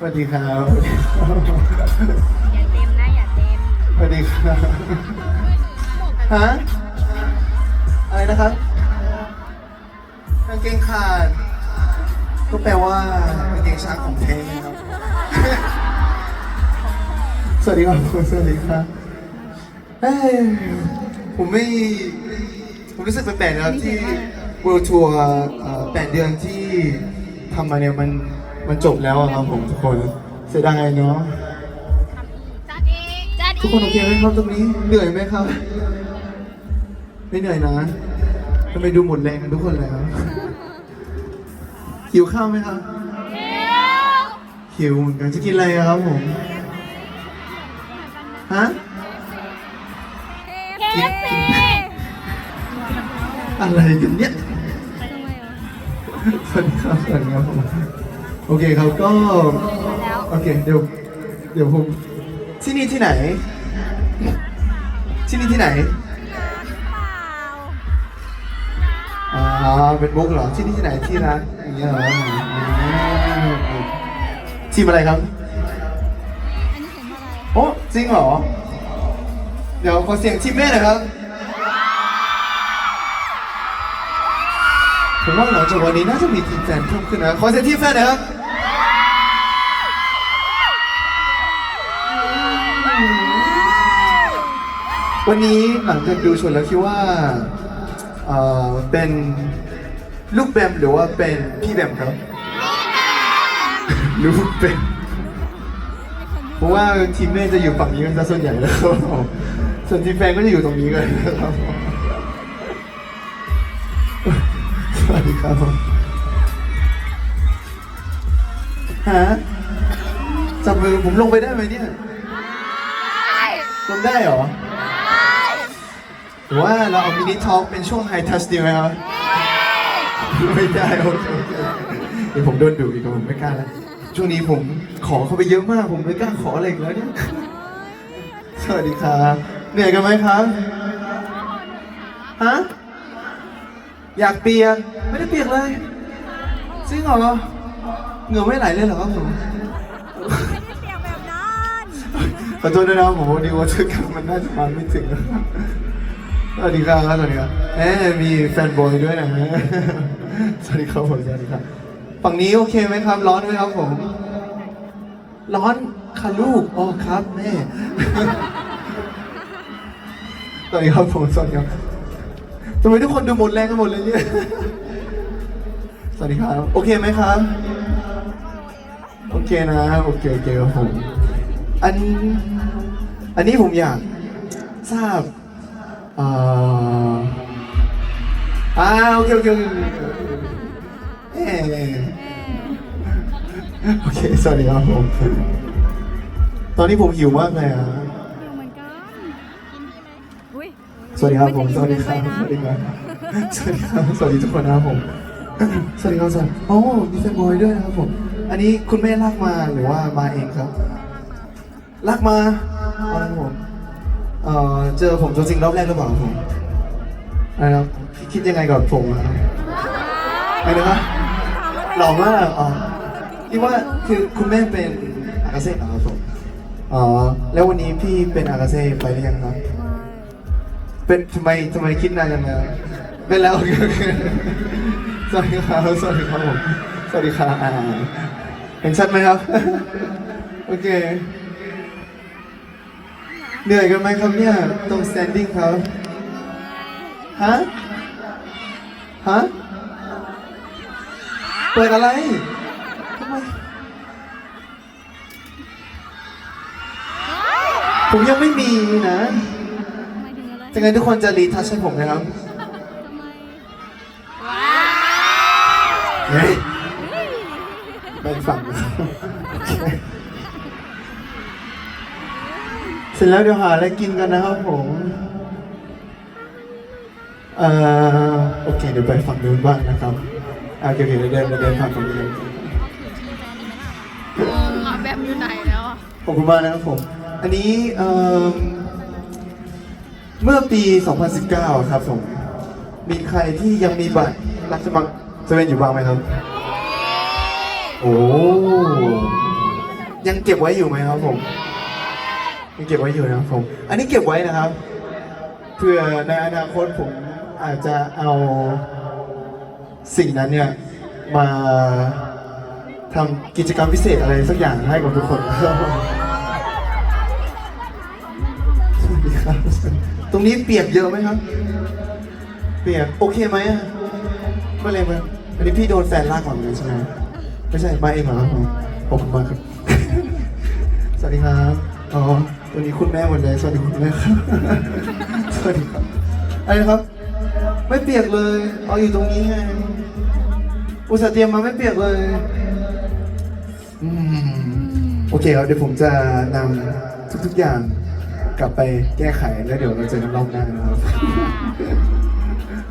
สวัสดีครับอย่าเต็มนะอย่าเต็มสวัสดีครับฮะอะไรนะครับกางเกงขาด ก็แปลว่ากางเกงช้างของแท้นะครับ สวัสดีครับสวัสดีครับเอ้ยผมไม่ ผมรู้สึกแปลกๆนะครับที่ World Tour เอ่อแปดเดือนที่ทำมาเนี่ยมัน มันจบแล้วอะครับผมทุกคนเสียดายเนาะจัดอีกจัดอีกทุกคนโอเคไหมครับตรงนี้เหนื่อยไหมครับ ไม่เหนื่อยนะทำไมดูหมดแรงกันทุกคนเลยครับหิวข้าวไหมครับหิวเหมือนกันจะกินอะไรอะครับผมฮะเคฟซีอะไรกันเนี่ยสวัสดีครับสวัสดีครับผม โอเคครับก็แล้วโอเคเดี๋ยวเดี๋ยวผมที่นี่ที่ไหน ที่นี่ที่ไหนอ่าเป็นมุกเหรอที่นี่ที่ไหนที่ร้านอย่างเงี้ยเหรออืมทีมอะไรครับอันนี้เห็นอะไรโอ้จริงเหรอ เดี๋ยวขอเสียงทีมแม่หน่อยครับผมว่าหลังจากวันนี้น่าจะมีทีมแฟนเพิ่มขึ้นนะขอเสียงทีมแฟนหน่อยครับ วันนี้หลังจากดูชนแล้วคิดว่าเอ่อเป็นลูกแบมหรือว่าเป็นพี่แบมครับลูกแบมเพราะว่าทีมแม่จะอยู่ฝั่งนี้กันซะส่วนใหญ่แล้วครับผมส่วนทีมแฟนก็จะอยู่ตรงนี้กันนะครับผมสวัสดีครับผมฮะจับมือผมลงไปได้ไหมเนี่ยลงได้เหรอ หรือว่าเราเอามินิทอล์กเป็นช่วงไฮทัชดีไหมครับไม่ได้โอเคโอเคเดี๋ยวผมโดนดุอีกแล้วผมไม่กล้าแล้วช่วงนี้ผมขอเข้าไปเยอะมาก ผมไม่กล้าขออะไรอีกแล้วเนี่ยสวัสดีครับเหนื่อยกันไหมครับฮะอยากเปียกไม่ได้เปียกเลยจริงเหรอเหงื่อไม่ไหลเลยเหรอครับผมเปียกแบบนั้นขอโทษด้วยนะครับผมวันนี้ว่าเจอกันมันน่าจะมาไม่ถึงนะ สวัสดีครับสวัสดีครับเอ๊มีแฟนบอยด้วยนะฮะสวัสดีครับผมสวัสดีครับ ฝั่งนี้โอเคไหมครับ ร้อนไหมครับผม ร้อนค่ะลูกอ๋อครับแม่สวัสดีครับผมสวัสดีครับทำไมทุกคนดูหมดแรงกันหมดเลยเนี่ยสวัสดีครับ โอเคไหมครับ โอเคนะโอเคโอเคครับผมอันอันนี้ผมอยากทราบ เอ่ออ่าโอเคโอเคโอเคเอ่อโอเคสวัสดีครับผม ตอนนี้ผมหิวมากเลยอะ อยู่เหมือนกันอุ้ยสวัสดีครับผม สวัสดีครับ สวัสดีครับ สวัสดีครับ สวัสดีทุกคนนะครับผม สวัสดีครับสวัสดีโอ้มีแฟนบอยด้วยนะครับผม อันนี้คุณแม่ลากมาหรือว่ามาเองครับ ลากมาเอาละครับผม เอ่อเจอผมตัวจริงรอบแรกหรือเปล่าครับผมอะไรนะครับคิดยังไงกับผมอะครับอะไรนะครับหล่อมากอ๋อที่ว่าคือคุณแม่เป็นอากาเซ่เหรอครับผมอ๋อแล้ววันนี้พี่เป็นอากาเซ่ไปหรือยังครับเป็นทำไมทำไมคิดนานจังเลยเป็นแล้วโอเคโอเคสวัสดีครับสวัสดีครับผมสวัสดีครับอ่าเห็นชัดไหมครับ โอเค เหนื่อยกันไหมครับเนี่ยตรง standing ครับฮะฮะเปิดอะไรทำไมผมยังไม่มีนะหมายถึงอะไรจะไงทุกคนจะรีทัชให้ผมนะครับทำไมเฮ้ยแบ่งฝั่งนะครับโอ เคเสร็จแล้วเดี๋ยวหาอะไรกินกันนะครับผม เอ่อโอเคเดี๋ยวไปฝั่งนู้นบ้างนะครับอะโอเคโอเคเดี๋ยวเดินเดี๋ยวเดินผ่านฝั่งนี้เลยงงอะแบบอยู่ไหนแล้วอะขอบคุณมากนะครับผม อันนี้เอ่อเมื่อปี 2019 ครับผม มีใครที่ยังมีบัตรรับสมัครเซเว่นอยู่บ้างไหมครับ โอ้ยังเก็บไว้อยู่ไหมครับผม ยังเก็บไว้อยู่นะครับผม อันนี้เก็บไว้นะครับเพื่อในอนาคตผมอาจจะเอาสิ่งนั้นเนี่ยมาทำกิจกรรมพิเศษอะไรสักอย่างให้กับทุกคนครับสวัสดีครับ ตรงนี้เปียกเยอะไหมครับ เปียกโอเคไหมอะไม่เลยมั้ยอันนี้พี่โดนแฟนลากก่อนเลยใช่ไหมไม่ใช่มาเองเหรอครับผมขอบคุณมากครับ สวัสดีครับ อ๋อตัวนี้คุณแม่หมดเลยสวัสดีคุณแม่ครับสวัสดีครับอะไรนะครับ ไม่เปียกเลย เอาอยู่ตรงนี้ไงอุตส่าห์เตรียมมาไม่เปียกเลยอืมโอเคครับเดี๋ยวผมจะนำทุกๆอย่างกลับไปแก้ไขแล้วเดี๋ยวเราเจอกันรอบหน้านะครับ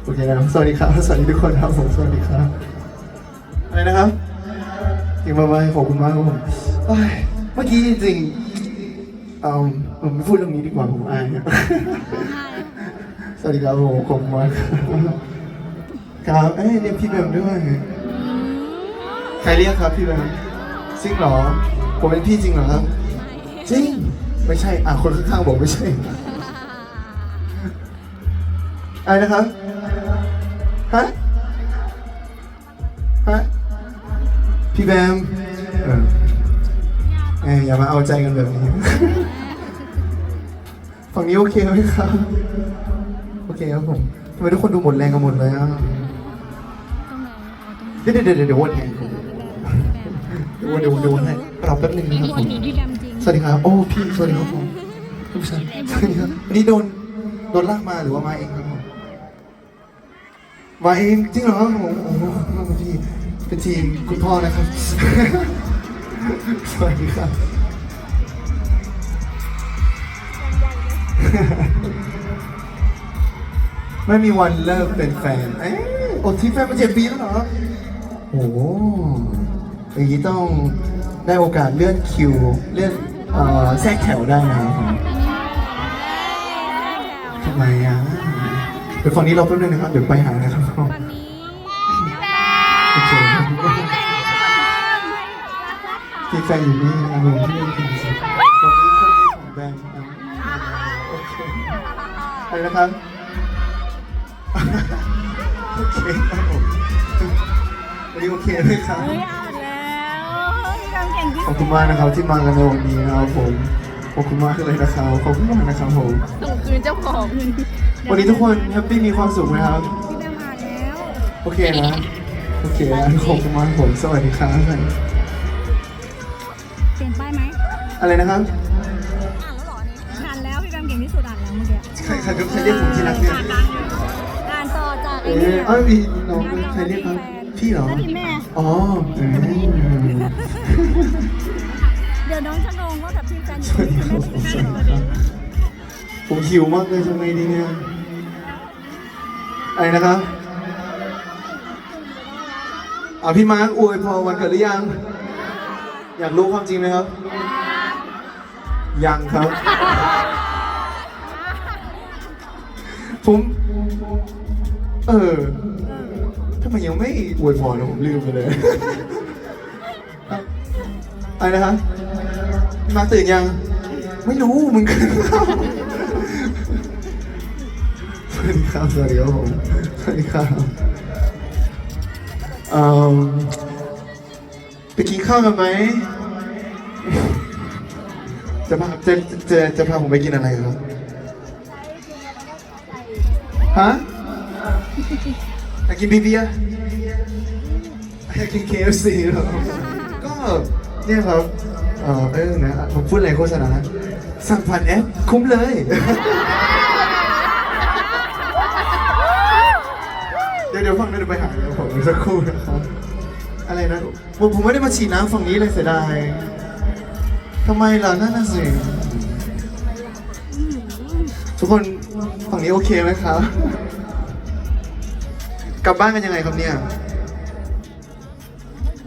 โอเคนะครับสวัสดีครับสวัสดีทุกคนครับผมสวัสดีครับอะไรนะครับเก่งมากๆขอบคุณมากครับผมเอ้ยเมื่อกี้จริงๆ เอาผมไม่พูดเรื่องนี้ดีกว่าผมอายครับสวัสดีครับผมขอบคุณมากครับครับเอ้ยเรียกพี่แบมด้วย ใครเรียกครับพี่แบมจริงเหรอ ผมเป็นพี่จริงเหรอครับ จริง ไม่ใช่ อะคนข้างๆบอกไม่ใช่อะไรนะครับ ฮะ ฮะ พี่แบมเออเอ้ยอย่ามาเอาใจกันแบบนี้ ฝั่งนี้โอเคไหมครับ โอเคครับผมทำไมทุกคนดูหมดแรงกันหมดเลยอะเดี๋ยวเดี๋ยวเดี๋ยวเดี๋ยววนให้เดี๋ยววนเดี๋ยววนเดี๋ยววนให้รอแป๊บหนึงนะครับผมพี่ดำจริงสวัสดีครับ โอ้พี่สวัสดีครับผมผู้ชายสวัสดีครับอันนี้โดนโดนลากมาหรือว่ามาเองครับผมมาเองจริงเหรอครับผมโอ้โหขอบคุณพี่เป็นทีมคุณพ่อนะครับสวัสดีครับ ไม่มีวันเลิกเป็นแฟน เอ๊ะอดที่แฟนมาเจ็ดปีแล้วเหรอ โอ้โหอย่างนี้ต้องได้โอกาสเลื่อนคิว เลื่อนเอ่อแทรกแถวได้นะครับผมทำไมอะเดี๋ยวฝั่งนี้เราแป๊บนึงนะครับ เดี๋ยวไปหานะครับฝั่งนี้โอเคครับที่แฟนอยู่นี่นะครับผมที่นี่คือ อะไรนะครับโอเคครับผมวันนี้โอเคไหมครับ เฮ้ยอ่านแล้วพี่ดำเก่งที่ขสุอบดคุณมากนะครับที่มากันในวันนี้นะครับผม ขอบคุณมากเลยนะครับขอบคุณมากนะครับผม ส่งคืนเจ้าของวันนี้ทุกคนแฮปปี้มีความสุขไหมครับ พี่ดำอ่านแล้ว โอเคนะโอเคนะขอบคุณมากผมสวัสดีครับ เปลี่ยนป้ายไหมอะไรนะครับ ครใครใครเรียกผมที่รักเนี่ยอ่านต่อจากเอไอ้นี่อเอ้ยมีน้องใครเรียกครับพี่เหรอ แล้วทีแม่ อ๋อเออเดี๋ยวน้องจะงงว่าแบบทีมแฟนอสยู่วัสดีที่คแม่รับทีผมมสแฟวันสเหรดีอครับผมหิวมากเลยทำไงดีเนี่ยอะไรนะครับอ่าพี่มาร์คอวยพรวันเกิดหรือยัง อยากรู้ความจริงไหมครับ ยังครับ ผม เออทำไมยังไม่อวยพรนะผมลืมไปเลย อะไรนะครับพี่มาตื่นยัง ไม่รู้มึงกันสวัสดีครับสวัสดีครับผมสวัสดีครับเอ่อไปกินข้าวกันไหม จะพาจะจะจะพาผมไปกินอะไรครับ ฮะอยากกินบีเบียอยากกิน KFC เหรอ ก็เนี่ยครับ เออเออนะผมพูดอะไรโฆษณาสั่งผ่านแอปคุ้มเลยเดี๋ยวเดี๋ยวฟังเดี๋ยวไปหาเดี๋ยวผมสักครู่นะครับอะไรนะผมผมไม่ได้มาฉีดน้ำฝั่งนี้เลยเสียดายทำไมล่ะนั่นน่ะสิ ฝั่งนี้โอเคไหมครับ กลับบ้านกันยังไงครับเนี่ย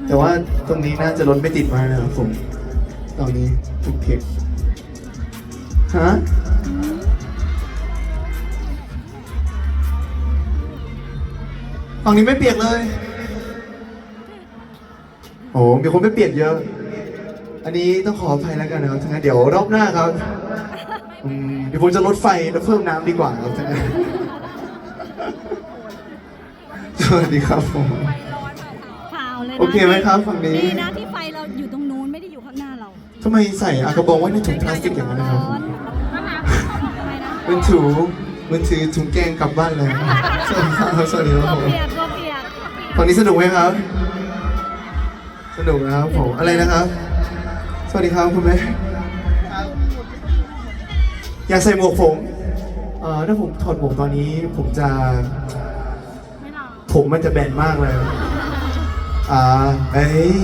แต่ว่าตรงนี้น่าจะรถไม่ติดมากนะครับผมตอนนี้โอเคฮะฝั่งนี้ไม่เปียกเลย โอ้มีคนไม่เปียกเยอะ อันนี้ต้องขออภัยแล้วกันนะครับทั้างนั้นเดี๋ยวรอบหน้าครับ อืมเดี๋ยวผมจะลดไฟแล้วเพิ่มน้ำดีกว่าครับทั้างนั้นสวัสดีครับผม เปล่าเลยนะโอเคไหมครับฝั่งนี้ ดีนะที่ไฟเราอยู่ตรงนู้นไม่ได้อยู่ข้างหน้าเราทำไมใส่อากระบองไว้ในถุงพลาสติกอย่างนั้นนะครับ ร้อนทำไมนะมันถือมันถือถุงแกงกลับบ้านเลย สวัสดีครับสวัสดีครับตัวผม เปียกตัวเปียกฝั่งนี้สนุกไหมครับ สนุกนะครับผม อะไรนะครับ สวัสดีครับคุณแม่ อยากใส่หมวกผมเอ่อถ้าผมถอดหมวกตอนนี้ผมจะ ไม่หรอกผมมันจะแบนมากเลย อ่าเอ้ย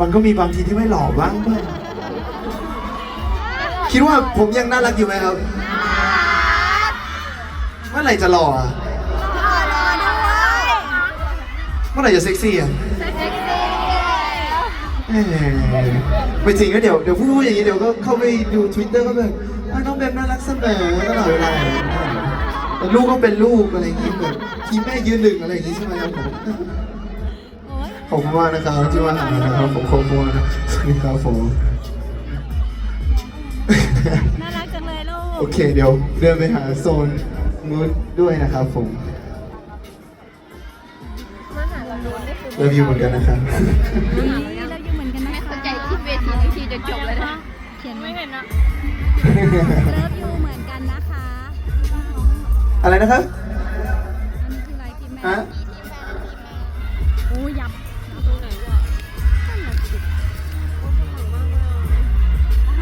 มันก็มีบางทีที่ไม่หล่อบ้างด้วยคิดว่าผมยังน่ารักอยู่ไหมครับเมื่อไหร่จะหล่ออะรอด้วยเมื่อไหร่จะเซ็กซี่อะเอ้ย ไม่จริงก็เดี๋ยวเดี๋ยวพูดอย่างนี้เดี๋ยวก็เข้าไปดู Twitter ก็แบบอะน้องแบมน่ารักเสมอตลอดเวลาแต่ลูกก็เป็นลูกอะไรอย่างงี้แบบทีมแม่ยืนหนึ่งอะไรอย่างงี้ใช่ไหมครับผมโอ๊ยขอบคุณมากนะครับที่มาหานะครับผมขอบคุณนะสวัสดีครับผมน่ารักจังเลยลูโอกเคเดี๋ยวเดินไปหาโซนมูดด้วยนะครับผมเลิฟยูเหมือนกันนะครับอุ๊ยเราอยู่เหมือนกัน เเลิฟยูเหมือนกันนะคะอะไรนะครับ อันนี้คืออะไรทีมแม่ฮะโอ้ยยับ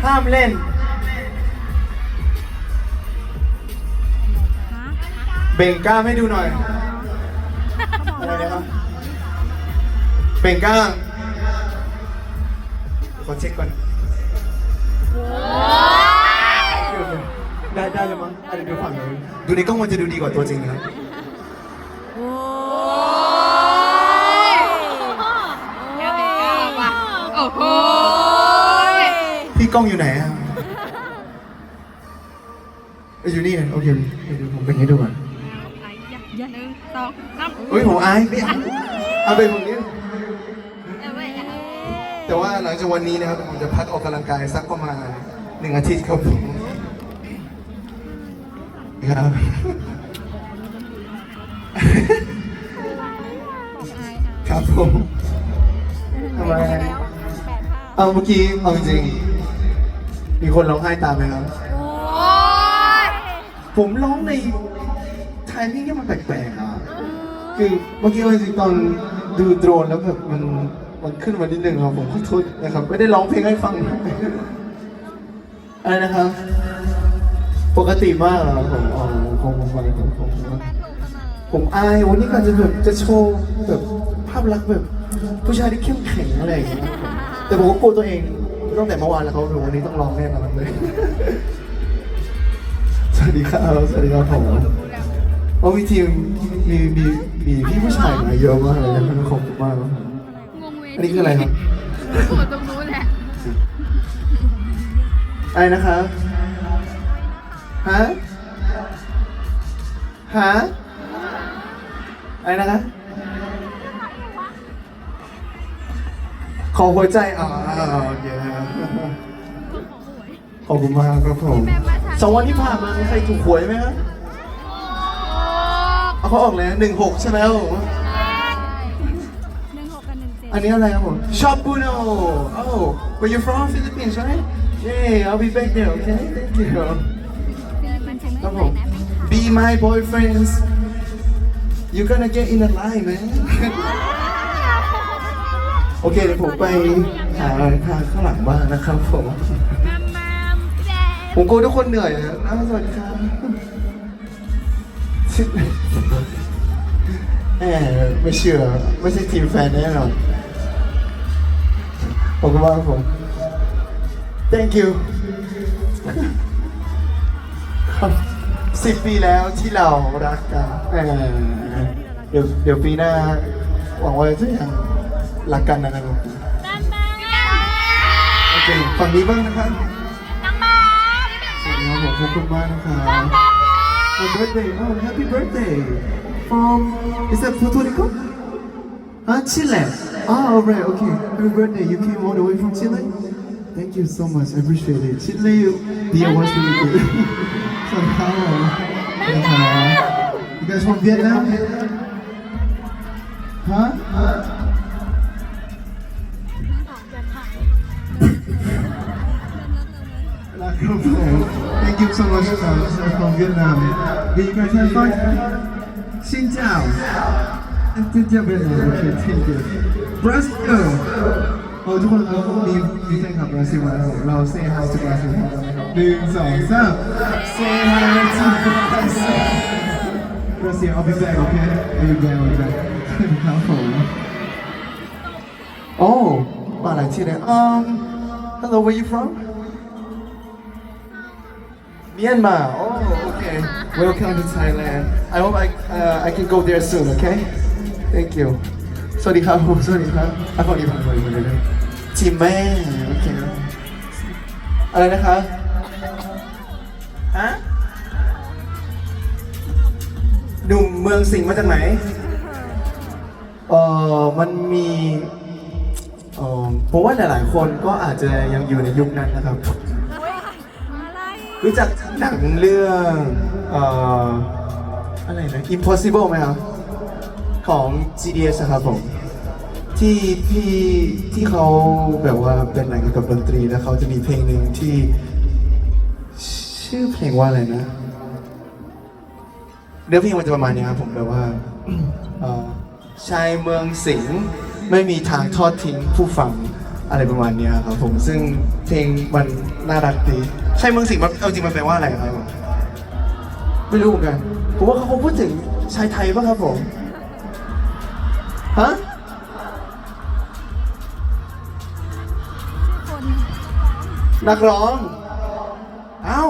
ห้ามเล่น ฮะเบ่งกล้ามให้ดูหน่อยอะไรนะครับ เบ่งกล้ามขอเช็คก่อน ได้ได้เลยมั้งอะเดี๋ยวดูฝั่งนี้ดูในกล้องมันจะดูดีกว่าตัวจริงนะครับโอ้ยโอ้โหพี่กล้องอยู่ไหนอะเอ้ยอยู่นี่นะโอเคเดี๋ยวผมเป็นให้ดูก่อนยันหนึ่งสองสามเฮ้ยผมอายไม่เอาเอาไปผมนี้ เอาไว้นะแต่ว่าหลังจากวันนี้นะครับผมจะพักออกกำลังกายสักประมาณหนึ่งอาทิตย์ครับผม ครับบอกอายครับผมทำไมแล้วแปดภาพเอาเมื่อกี้เอาจริงๆมีคนร้องไห้ตามไหมครับ โอ้ยผมร้องในไทมิ่งที่มันแปลกๆอะคือเมื่อกี้เอาจริงๆตอนดูโดรนแล้วแบบมันมันขึ้นมานิดนึงครับผมขอโทษนะครับ ไม่ได้ร้องเพลงให้ฟังอะไรนะครับ ปกติมากเหรอครับผมอ๋อคงผมผมผมผมอายวันนี้การจะแบบจะโชว์แบบภาพลักษณ์แบบ ผู้ชายที่เข้มแข็งอะไรอย่างเงี้ยแต่ผมก็กลัวตัวเองตั้งแต่เมื่อวานแล้วเขาถึงวันนี้ต้องร้องแน่นอนเลย สวัสดีครับสวัสดีครับผมโอ้มีทีมมีมีมีพี่ผู้ชายมาเยอะมากเลยนะครับขอบคุณมากครับงงเวทีอันนี้คืออะไรครับโอ้ตรงนู้นแหละอะไรนะครับ ฮะฮะอะไรนะครับขอหัวใจอ๋อโอเคครับขอบคุณมากครับผมสองวันที่ผ่านมามีใครถูกหวยไหมครับเอาเขาออกเลยหนึ่งหกใช่ไหมครับผมหนึ่งหกกับหนึ่งเจ็ดอันนี้อะไรครับผมชอบบูโน oh where you from Philippines right yeah I'll be back there okay thank you be my boyfriends you gonna get in the line man โอเคเดี๋ยวผมไปหาทางข้างหลังบ้างนะครับผมมัมมัมแจ๊ผมกลัวทุกคนเหนื่อยนะอ่าสวัสดีครับแหมไม่เชื่อ ไม่ใช่ทีมแฟนแน่นอนขอบคุณมากครับ สิบปีแล้วที่เรารักกันแหมเดี๋ยวเดี๋ยวปีหน้าหวังว่าจะยังรักกันนะครับมัมมัมโอเคฝั่งนี้บ้างนะครับน้องมัมสวัสดีครับผมขอบคุณมากนะครับ Happy birthday oh happy birthday from is that Puerto Rico อะชิเล Ah, alright, okay. Happy birthday. You came all the way from Chile? Thank you so much. I appreciate it. Chile, beer was really good. So how? You guys from Vietnam? Huh? Thank you so much, uh, from Vietnam. Did you guys have fun? Xin chào. Xin chào Việt Nam. Okay, thank you. Brazil. โอ้ทุกคนครับมีมีแฟนคลับบราซิลมาแล้วเรา say hi to Brazil หนึ่งสองสาม say hi to Brazil Brazil I'll be back okay I'll be back I'll be back ครับผมโอ้มาหลายที่เลย um hello where you from Myanmar oh okay welcome to Thailand I hope I uh, I can go there soon okay thank you สวัสดีครับผมสวัสดีครับอะสวัสดีผมสวัสดีผมเลยทีมแม่โอเคอะไรนะคะฮะหนุ่มเมืองสิงห์มาจากไหนเออมันมีเออผมว่าหลายๆ คนก็อาจจะยังอยู่ในยุคนั้นนะครับอะไรรู้จักหนังเรื่องเอ่ออะไรนะ Impossible ไหมครับ ของ GDS อะครับผม ที่ที่ที่เขาแบบว่าเป็นหนังเกี่ยวกับดนตรีแล้วเขาจะมีเพลงหนึ่งที่ชื่อเพลงว่าอะไรนะเนื้อเพลงมันจะประมาณนี้ครับผมแบบว่าเอ่อชายเมืองสิงห์ไม่มีทางทอดทิ้งผู้ฟังอะไรประมาณเนี้ยครับผมซึ่งเพลงมันน่ารักดีชายเมืองสิงห์มันเอาจริงมันแปลว่าอะไรครับผมไม่รู้เหมือนกันผมว่าเขาคงพูดถึงชายไทยป่ะครับผม ฮะคนนักร้อง เอ้า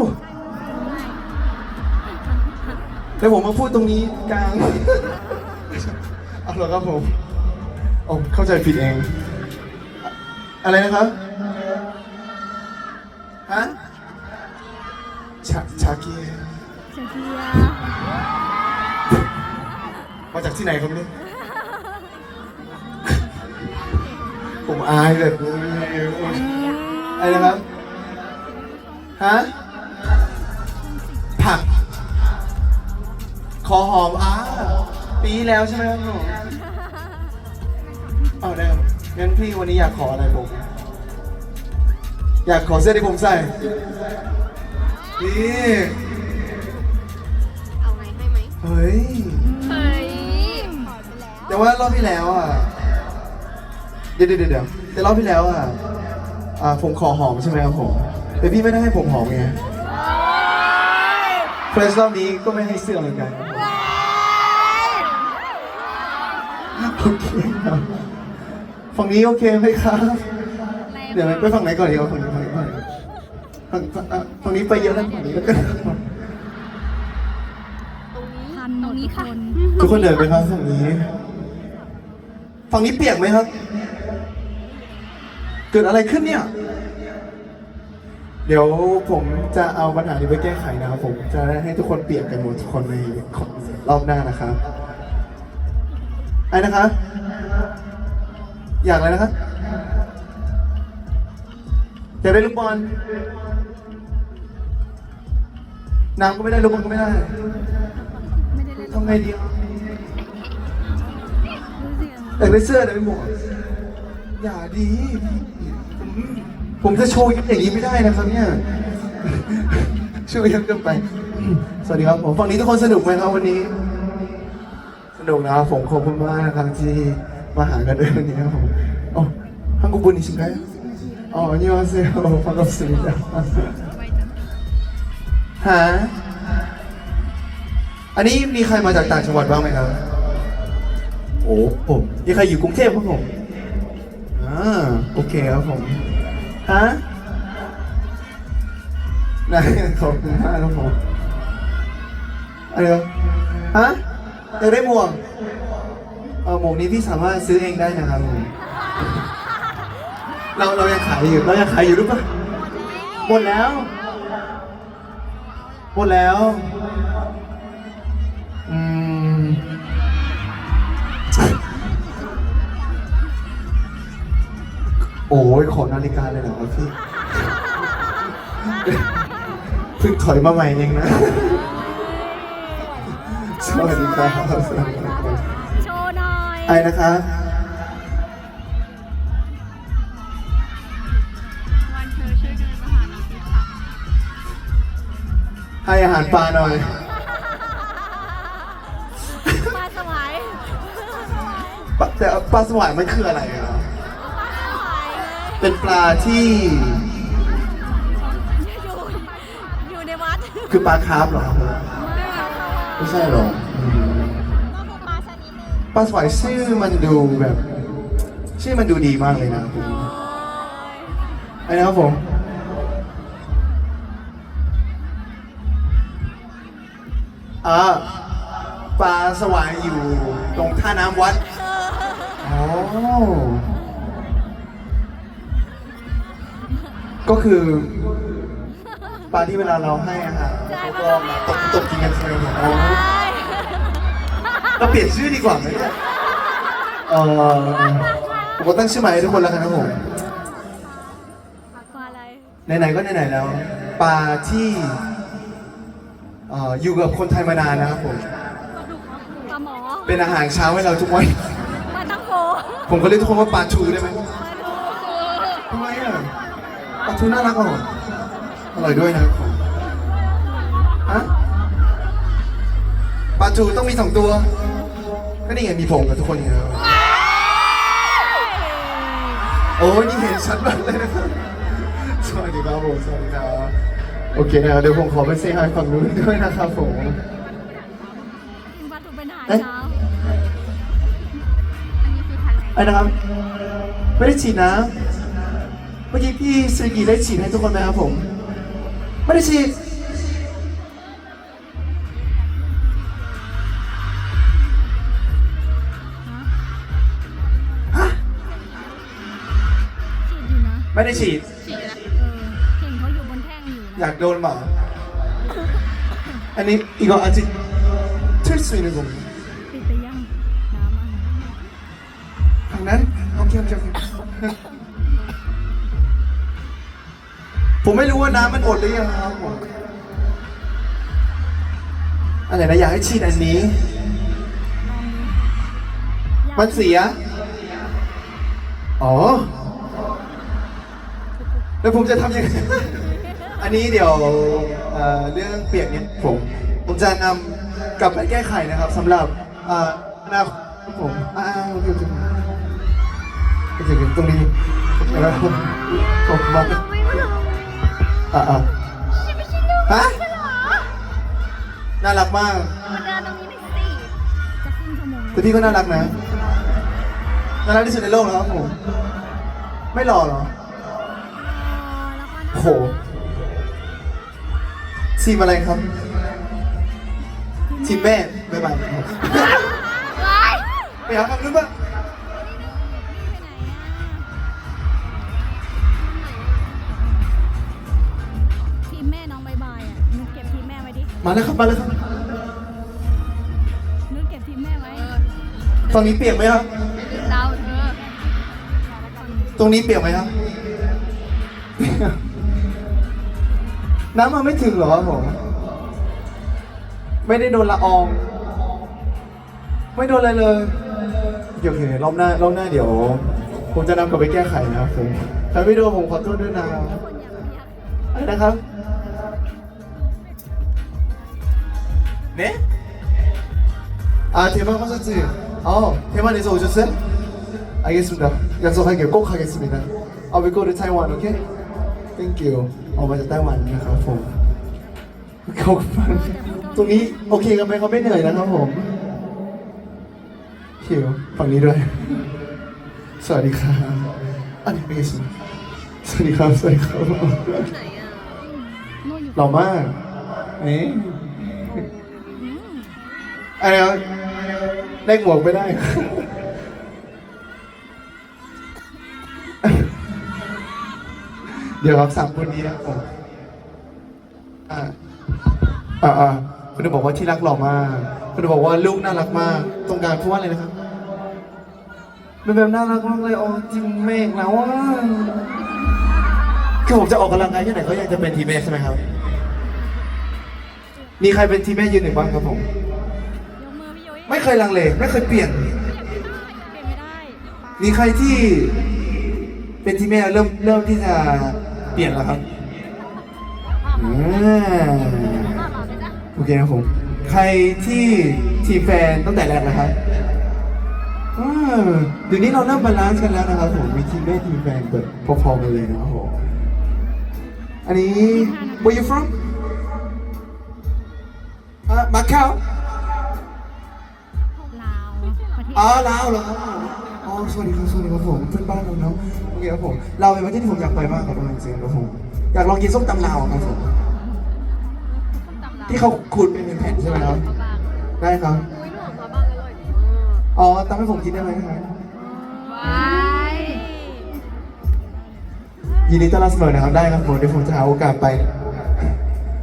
แล้วผมมาพูดตรงนี้กลาง เอาเหรอครับผมโอ้เข้าใจผิดเอง อะไรนะครับ ฮะ ชาชาเกียเชียร์มาจากที่ไหนครับเนี่ย อายแบบนี้อะไรนะครับ ฮะ ผัก คอหอมอ้าปีที่แล้วใช่ไหมครับผมเอาได้ครับงั้นพี่วันนี้อยากขออะไรผม อยากขอเสื้อที่ผมใส่ นี่เอาไงให้ไหม เฮ้ย เฮ้ย แต่ว่ารอบที่แล้วอะเดี๋ยวเดี๋ยวเดี๋ยวแต่รอบที่แล้วอะอ่าผมขอหอมใช่ไหมครับผมแต่พี่ไม่ได้ให้ผมหอมไงเฟรชรอบนี้ก็ไม่ให้เสื้อเหมือนกันโอเคครับฝั่งนี้โอเคไหมครับ เดี๋ยวไปฝั่งไหนก่อนดีครับฝั่งนี้ฝั่งนี้ฝั่งนี้ฝั่งฝั่งอะฝั่งนี้ไปเยอะแล้วฝั่งนี้แล้วกันพันตรงนี้ค่ะ ทุกคนเดินไปครับฝั่งนี้ ฝั่งนี้เปียกไหมครับ เกิดอะไรขึ้นเนี่ย เดี๋ยวผมจะเอาปัญหานี้ไปแก้ไขนะครับ ผมจะได้ให้ทุกคนเปียกกันหมดทุกคนในรอบหน้านะครับไอ้นะครับอยากอะไรนะครับอยากได้ลูกบอลน้ำก็ไม่ได้ลูกบอลก็ไม่ได้ไม่ได้เล่นทำไงดีอะรู้เสียงอยากได้เสื้อแต่ไม่หมวกอย่าดีผม ผมจะโชว์อย่างนี้ไม่ได้นะครับเนี่ยช่วยเยอะเกินไป สวัสดีครับผมฝั่งนี้ทุกคนสนุกไหมครับวันนี้ สนุกนะครับผมขอบคุณมากนะครับที่มาหากันด้วยวันนี้ครับผมโอ้ฮังกูบุญนี่ชิงไงอ๋อนี่มาเซลฟังกับสิ่งฮะอันนี้มีใครมาจากต่างจังหวัดบ้างไหมครับ โอ้ผมมีใครอยู่กรุงเทพครับผมอ่าโอเคครับผม ฮะได้ขอบคุณมากครับผมอะไรวะฮะอยากได้หมวกเออหมวกนี้พี่สามารถซื้อเองได้นะครับผมเราเรายังขายอยู่เรายังขายอยู่หรือเปล่าหมดแล้วหมดแล้วอืม โอ้ยขอนาฬิกาเลยเหรอครับพี่เพิ่งถอยมาใหม่เองนะ สวัสดีครับสวัสดีครับโชว์หน่อยไอ้นะคะวันเธอช่วยเดินมาหาน้องพีค่ะให้อาหารปลาหน่อยปลาสวายปลาแต่ปลาสวายมันคืออะไรอะปลาสวาย เลยเป็นปลาที่อยู่อยู่ในวัดคือปลาคาร์ฟเหรอครับไม่ใช่หรออืมก็คือปลาชนิดหนึ่งปลาสวายชื่อมันดูแบบ ชื่อมันดูดีมากเลยนะไอ้นะครับผม อ่าปลาสวายอยู่ตรงท่าน้ำวัดอ๋อ ก็คือปลาที่เวลาเราให้อาหารใช่เขาก็มาตกตกกินกันใช่ไหมครับอ๋อใช่เราเปลี่ยนชื่อดีกว่าไหมเนี่ยเออผมก็ตั้งชื่อใหม่ให้ทุกคนแล้วกันครับผม ปลาอะไร ไหนๆก็ไหนๆแล้วปลาที่เอ่ออยู่กับคนไทยมานานนะครับผม ปลาหมอเป็นอาหารเช้าให้เราทุกวัน ปลาตังโกผมก็เรียกทุกคนว่าปลาทูได้ไหมปลาดูทำไมอะ ปลาทูน่ารักอะอร่อยด้วยนะครับผมฮะปลาทูต้องมีสองตัว ก็นี่ไงมีผมกับทุกคนอย่างเงี้ยโอ้ยนี่เห็นชัดมากเลยนะครับสวัสดีครับผมสวัสดีครับโอเคนะครับเดี๋ยวผมขอไปเซฮายฝั่งนู้นด้วยนะครับผมปลาถูกเป็นอาหารเอ๊ะเช้าอันนี้คือทางไหน ไอ้นะครับ ไม่ได้ฉีดนะ เมื่อกี้พี่ซูกิได้ฉีดให้ทุกคนไหมครับผม ไม่ได้ฉีด ฮะ ฉีดอยู่นะไม่ได้ฉีด ฉีดนะเออเห็นเขาอยู่บนแท่งอยู่อยากโดนหมาอันนี้อีกอะอาจจะชื่อสุยในผมปิดไปยังน้ำอะ ทางนั้นโอเคโอเคโอเค ผมไม่รู้ว่าน้ำมันอดหรือยังครับผมอะไรนะอยากให้ฉีดอันนี้ มันเสีย อ๋อ แล้วผมจะทำยังไง อันนี้เดี๋ยวเอ่อเรื่องเปียกเนี่ยผม ผมจะนำกลับไปแก้ไขนะครับสำหรับเอ่ออนาคตของผมอ่าโอเคโอเคโอเคโอเคตรงนี้แล้วผมผมมอง อ่าอ่าฮะน่ารักมากมาเดินตรงนี้หน่อยสิจะครึ่งชั่วโมงแต่พี่ก็น่ารักนะน่ารักที่สุดในโลกแล้วครับผมไม่หล่อเหรอแล้วก็โอ้โหทีมอะไรครับทีมแม่บ๊ายบายครับว้ายไปหาคำนึงบ้า ม่ไว้ดิมาแล้วครับมาแล้วครับนุกเก็บทีมแม่ไว้ตรงนี้เปียกไหมครับ เราเธอตรงนี้เปียกไหมครับ น้ำมันไม่ถึงเหรอครับผม ไม่ได้โดนละออง ไม่โดนอะไรเลยโอเครอบหน้ารอบหน้าเดี๋ยว ผมจะนำกลับไปแก้ไขนะครับผมถ้าไม่โดนผมขอโทษด้วยนะคนอยากเรียกอะไรนะครับ 네? 아 대만 콘서트 어 대만에서 오셨어 요? 알겠습니다 약속할게요 꼭 하겠습니다 아 we go to Taiwan okay? Thank you เอามาจากไต้ครขอบคุณตรงนี้โอเคกันไหมเขาไม่เหนื่อยนะครับผมหิวฝั่งนี้ด้วย สวัสดีครับอันนี้ไม่สสวัสดีครับ สวัสดีครับหล่มากนี่ อ๊ะอะไรวะได้หมวกไม่ได้ เดี๋ยวครับสามคนนี้นะครับผมอ่าอ่าอ่าคุณจะบอกว่าที่รักหล่อมาก คุณจะบอกว่าลูกน่ารักมาก ตรงกลางพูดว่าอะไรนะครับเป็นแบบน่ารักมากเลยโอ้จริงเมฆแล้วว่าคือผมจะออกกำลังกายที่ไหนก็ยังจะเป็นทีมเมฆใช่ไหมครับ มีใครเป็นทีมเมฆยืนหนึ่งบ้างครับผมยกมือพี่ยุ้ย ไม่เคยลังเล ไม่เคยเปลี่ยน เปลี่ยนไม่ได้ มีใครที่เป็นทีมเมฆเริ่มเริ่มที่จะเปลี่ยนแล้วครับอ่าโอเคครับผม ใครที่ทีมแฟนตั้งแต่แรกนะครับอ่าเดี๋ยวนี้เราเริ่มบาลานซ์กันแล้วนะครับผมมีทีมแม่ทีมแฟนเปิดพอๆกันเลยนะครับผมอันนี้ where you from อะมาเก๊า อ๋อลาวเหรอครับอ๋อสวัสดีครับสวัสดีครับผมเพื่อนบ้านเราเนาะโอเคครับผมลาวเป็นประเทศที่ผมอยากไปมากครับจริงๆครับผมอยากลองกินส้มตำลาวครับผมที่เขาขูดเป็นแผ่นๆใช่ไหมครับได้ครับอุ้ยหนูขอบ้างอร่อยดีอ๋อตำให้ผมกินได้ไหมครับว้ายยินดีต้อนรับเสมอนะครับได้ครับผมเดี๋ยวผมจะหาโอกาสไป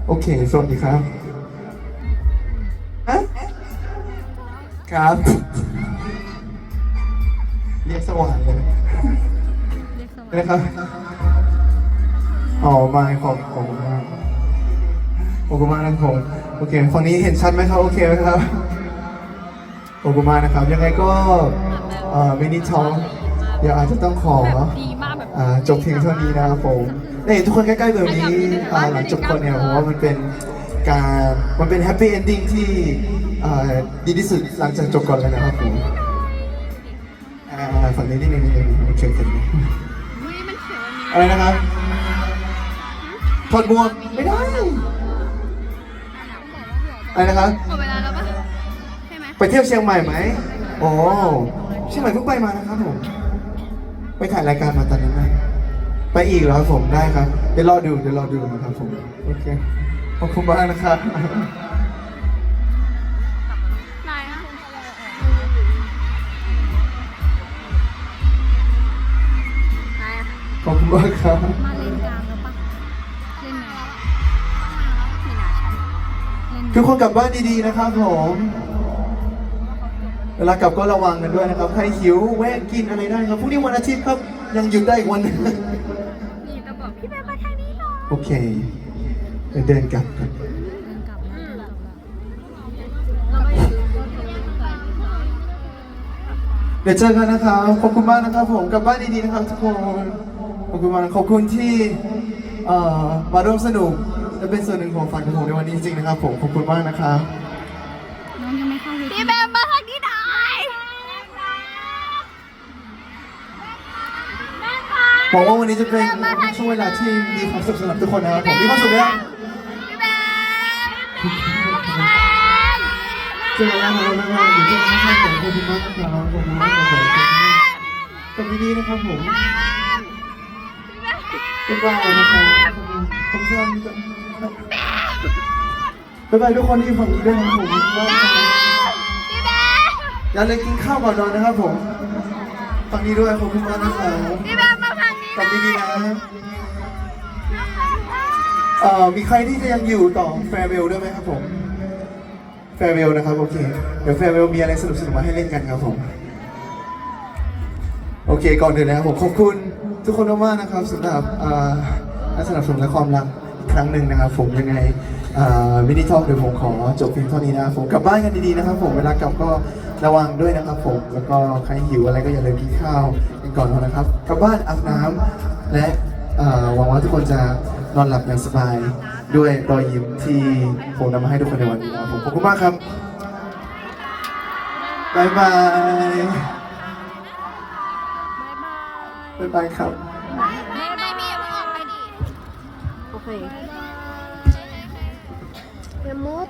โอเคสวัสดีครับฮะครับ เรียกสว่างเลยเรียกสวัสนะครับอ๋อมาขอบขอบคุณมากขอบคุณมากนะครับผมโอเคฝั่งนี้เห็นชัดไหมครับ โอเคไหมครับขอบคุณมากนะครับ ยังไงก็เอ่อมินิทอลเดี๋ยวอาจจะต้องขอดีมากแบบอ่าจบเพียงเท่านี้นะครับผมได้เห็นทุกคนใกล้ๆแบบนี้อ่าหลังจบคนเนี่ยผมว่ามันเป็นการมันเป็นแฮปปี้เอนดิ้งที่อ่าดีที่สุดหลังจากจบก่อนเลยนะครับผมอ่า ฝั่งนี้นิดนึงนิดนึงโอเคโอเคอุ้ยมันเขียวอันนี้อะไรนะครับถอดหมวกไม่ได้อะไรนะครับหมดเวลาแล้วปะใช่ไหมไปเที่ยวเชียงใหม่ไหมโอ้เชียงใหม่เพิ่งไปมานะครับผมไปถ่ายรายการมาตอนนั้นนะไปอีกเหรอครับผมได้ครับเดี๋ยวรอดูเดี๋ยวรอดูนะครับผมโอเคขอบคุณมากนะครับ อะขอบคุณมากครับมาเล่นกลางแล้วปะเล่นไงไม่น่าใช่เล่นทุกคนกลับบ้านดีๆนะครับผม เวลากลับก็ระวังกันด้วยนะครับ ใครหิวแวะกินอะไรได้ครับพรุ่งนี้วันอาทิตย์ครับ ยังหยุดได้อีกวันหนึงนี่ต้องบอกพี่แม่มาทางนี้หน่อยโอเคเดี๋ยวเดินกลับกันเดินกลับนะเดินกลับละเราก็อย่าลืมเดี๋ยวเจอกันนะครับ ขอบคุณมากนะครับผม กลับบ้านดีๆนะครับทุกคน ขอบคุณมากขอบคุณที่เอ่อมาร่วมสนุกและเป็นส่วนหนึ่งของฝันของผมในวันนี้จริงๆนะครับผมขอบคุณมากนะครับน้องยังไม่เข้าเวทีพี่แม่มาทางนี้หน่อยหวังว่าวันนี้จะเป็นช่วงเวลาที่มีความสุขสำหรับทุกคนนะครับผมมีความสุขไหมครับพี่แม่พี่แม่เจอกันนะครับนะครับอยู่ที่ข้างๆผมขอบคุณมากนะครับขอบคุณมากครับผมกลับดีๆนะครับผม บ๊ายบายนะครับขอบคุณครับบ๊ายบายทุกคนที่ฝั่งนี้ด้วยนะครับผมอบคุณมากครับพี่แม่อย่าเลยกินข้าวก่อนนอนนะครับผมฝั่งนี้ด้วยขอบคุณมากนะครับพี่แม่มาทางนี้กลับดีๆนะเอ่อมีใครที่จะยังอยู่ต่อแฟร์เวลด้วยไหมครับผมแฟร์เวลนะครับโอเคเดี๋ยวแฟร์เวลมีอะไรสนุกๆมาให้เล่นกันครับผมโอเคก่อนอื่นนะครับผมขอบคุณ ทุกคนมากๆนะครับสำหรับอ่อการสนับสนุนและความรักอีกครั้งหนึ่งนะครับผมยังไงมินิทอลเดี๋ยวผมขอจบเพียงเท่านี้นะครับผมกลับบ้านกันดีๆนะครับ ผมเวลากลับก็ระวังด้วยนะครับ ผมแล้วก็ใครหิวอะไรก็อย่าลืมกินข้าวกันก่อนนอนนะครับกลับบ้านอาบน้ำและหวังว่าทุกคนจะนอนหลับอย่างสบาย ด้วยรอยยิ้มที่ผมนำมาให้ทุกคนในวันนี้นะครับผมขอบคุณมากครับบ๊ายบาย บ๊ายบายครับ ไม่ไม่มีอย่าเพิ่งออกไปดิ โอเคเป็นมุด